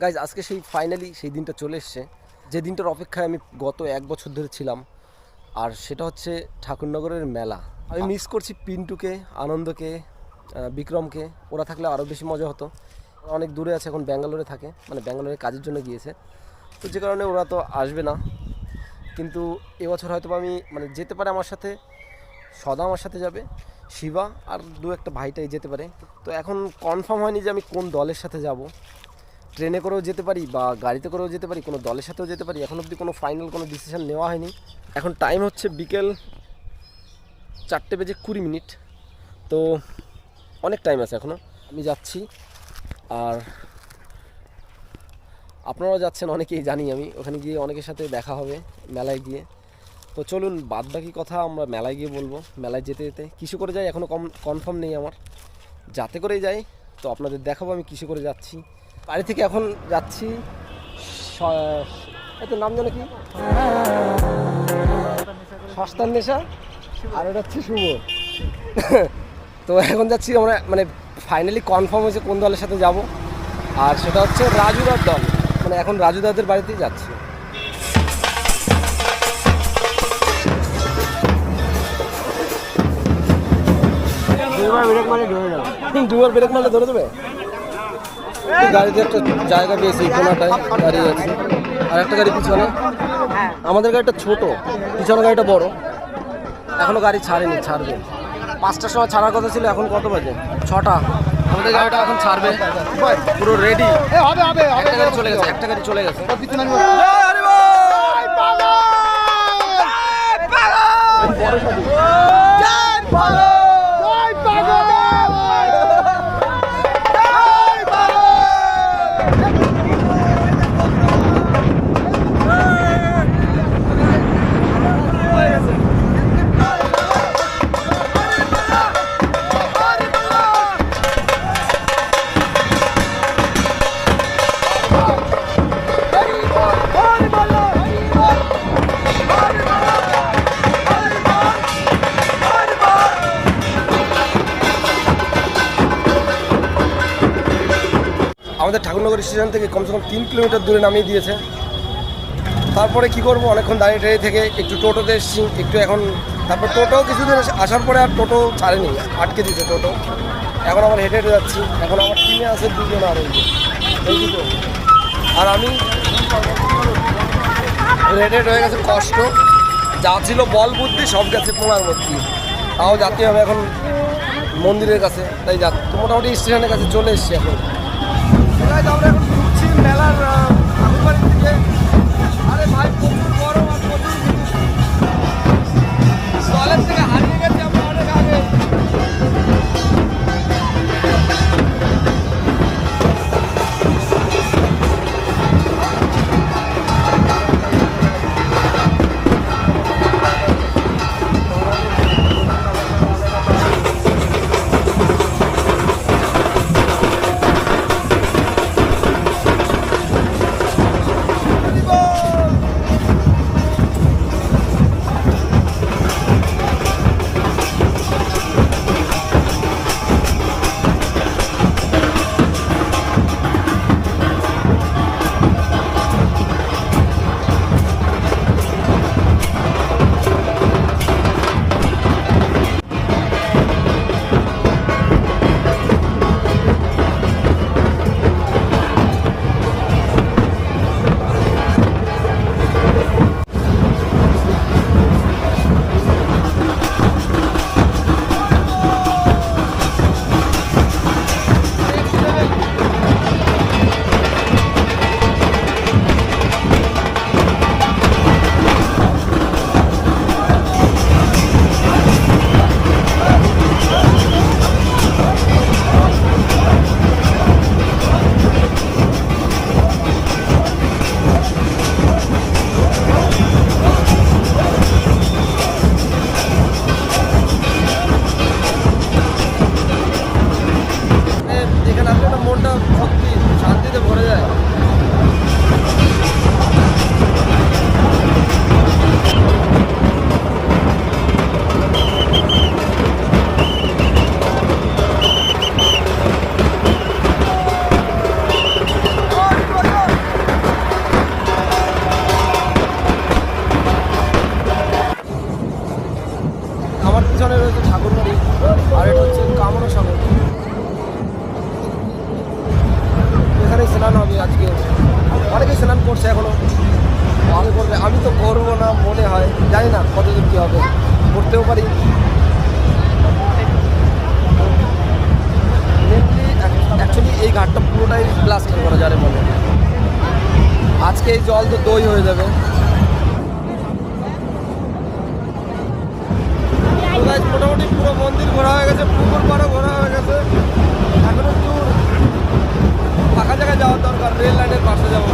Guys আজকে সেই finally সেই দিনটা চলে এসছে। যে দিনটার অপেক্ষায় আমি গত এক বছর ধরে ছিলাম। আর সেটা হচ্ছে ঠাকুরনগরের মেলা। আমি মিস করছি পিন্টুকে, আনন্দকে বিক্রমকে। ওরা থাকলে আরও বেশি মজা হতো। অনেক দূরে আছে, এখন ব্যাঙ্গালোরে থাকে। মানে ব্যাঙ্গালোরে কাজের জন্য গিয়েছে। তো যে কারণে ওরা তো আসবে না। কিন্তু এবছর হয়তো আমি মানে যেতে পারে আমার সাথে, সদা আমার সাথে যাবে। শিবা আর দু একটা ভাইটাই যেতে পারে। তো এখন কনফার্ম হয়নি যে আমি কোন দলের সাথে যাব। ট্রেনে করেও যেতে পারি বা গাড়িতে করেও যেতে পারি, কোনো দলের সাথেও যেতে পারি, এখন অবধি কোনো ফাইনাল কোনো ডিসিশন নেওয়া হয়নি। এখন টাইম হচ্ছে বিকেল চারটে বেজে কুড়ি মিনিট, তো অনেক টাইম আছে এখনও আমি যাচ্ছি, আর আপনারাও যাচ্ছেন, অনেকেই জানি আমি। ওখানে গিয়ে অনেকের সাথে দেখা হবে মেলায় গিয়ে। তো চলুন বাদ বাকি কথা আমরা মেলায় গিয়ে বলব। মেলায় যেতে যেতে কিছু করে যাই এখনও কম কনফার্ম নেই আমার। যাতে করেই যাই, তো আপনাদের দেখাবো আমি কিসে করে যাচ্ছি। বাড়ি থেকে এখন যাচ্ছি। এত নাম জানো কি? সস্তার নেশা। আর ওটা হচ্ছে শুভ। তো এখন যাচ্ছি আমরা মানে ফাইনালি কনফার্ম হয়েছে কোন দলের সাথে যাব। আর সেটা হচ্ছে রাজুদার দল। মানে এখন রাজুদাদের বাড়িতেই যাচ্ছি। দুবার ব্রেক মারে ধরে যাও দুবার ব্রেক মারলে ধরে দেবে? গাড়িতে একটা জায়গা পেয়েছি কোনাটায় দাঁড়িয়ে আছে। আর একটা গাড়ি পিছনে। আমাদের গাড়িটা ছোট পিছনে গাড়িটা বড়। এখনও গাড়ি ছাড়েনি ছাড়বে। পাঁচটার সময় ছাড়ার কথা ছিল এখন কত বাজে? ছটা। আমাদের গাড়িটা এখন ছাড়বে। পুরো রেডি হবে হবে একটা গাড়ি চলে গেছে একটা গাড়ি চলে গেছে। আমাদের ঠাকুরনগর স্টেশন থেকে কমসে কম তিন কিলোমিটার দূরে নামিয়ে দিয়েছে। তারপরে কি করব? অনেকক্ষণ দাঁড়িয়ে টাড়িয়ে থেকে একটু টোটোতে এসেছি, একটু এখন তারপর টোটো কিছুদিন আসার পরে আর টোটো ছাড়েনি, আটকে দিয়েছে টোটো। এখন আমার হেঁটে হেঁটে যাচ্ছি, এখন আমার টিমে আছে দুজন আর এই আর আমি হেঁটে হেঁটে হয়ে গেছে কষ্ট। যা ছিল বল বুদ্ধি, সব গেছে পোঙার মধ্যে। তাও যাতে হবে এখন মন্দিরের কাছে, তাই যা মোটামুটি স্টেশনের কাছে চলে এসেছি এখন। আর এটা হচ্ছে কামনা সাগর। এখানে স্নান হবে আজকে। অনেকে স্নান করছে এখনও ভালো করবে আমি তো করব না মনে হয়। জানি না কতদূর কী হবে। করতেও পারি। অ্যাকচুয়ালি এই ঘাটটা পুরোটাই প্লাস্টার করা যাবে মনে আজকে এই জল তো দই হয়ে যাবে। Guys, মোটামুটি পুরো মন্দির ঘোরা হয়ে গেছে পুকুর পাড়ও ঘোরা হয়ে গেছে। এখন একটু ফাঁকা জায়গায় যাওয়ার দরকার রেল লাইনের পাশে যাব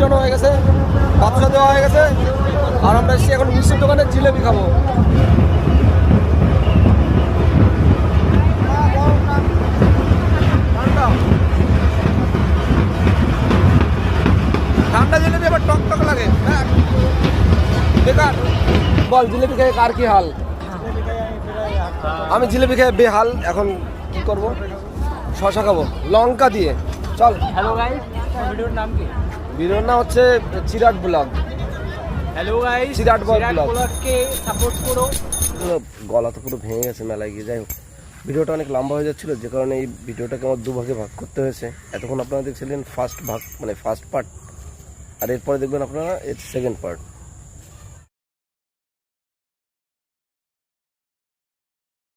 বাতাসা হয়ে গেছে বাতাসা দেওয়া হয়ে গেছে, আর আমরা এসেছি এখন মিষ্টির দোকানে জিলেপি খাব। ঠান্ডা। লাগে। হ্যাঁ। বল, জিলেপি খেয়ে কার কি হাল? আমি জিলেপি খেয়ে বেহাল, এখন কি করব? শশা খাব, লঙ্কা দিয়ে। চল। হ্যালো গাইস ভিডিওর নাম কি? ভিডিওর নাম হচ্ছে Chirat vlog. Hello guys Chirat. ব্লগকে support করো। গলা তো পুরো ভেঙে গেছে মেলায় গিয়ে। যাই হোক ভিডিওটা অনেক লম্বা হয়ে যাচ্ছিল যে কারণে এই ভিডিওটাকে আমার দুভাগে ভাগ করতে হয়েছে। এতক্ষণ আপনারা দেখছিলেন ফার্স্ট ভাগ মানে ফার্স্ট পার্ট আর এরপরে দেখবেন আপনারা এর সেকেন্ড পার্ট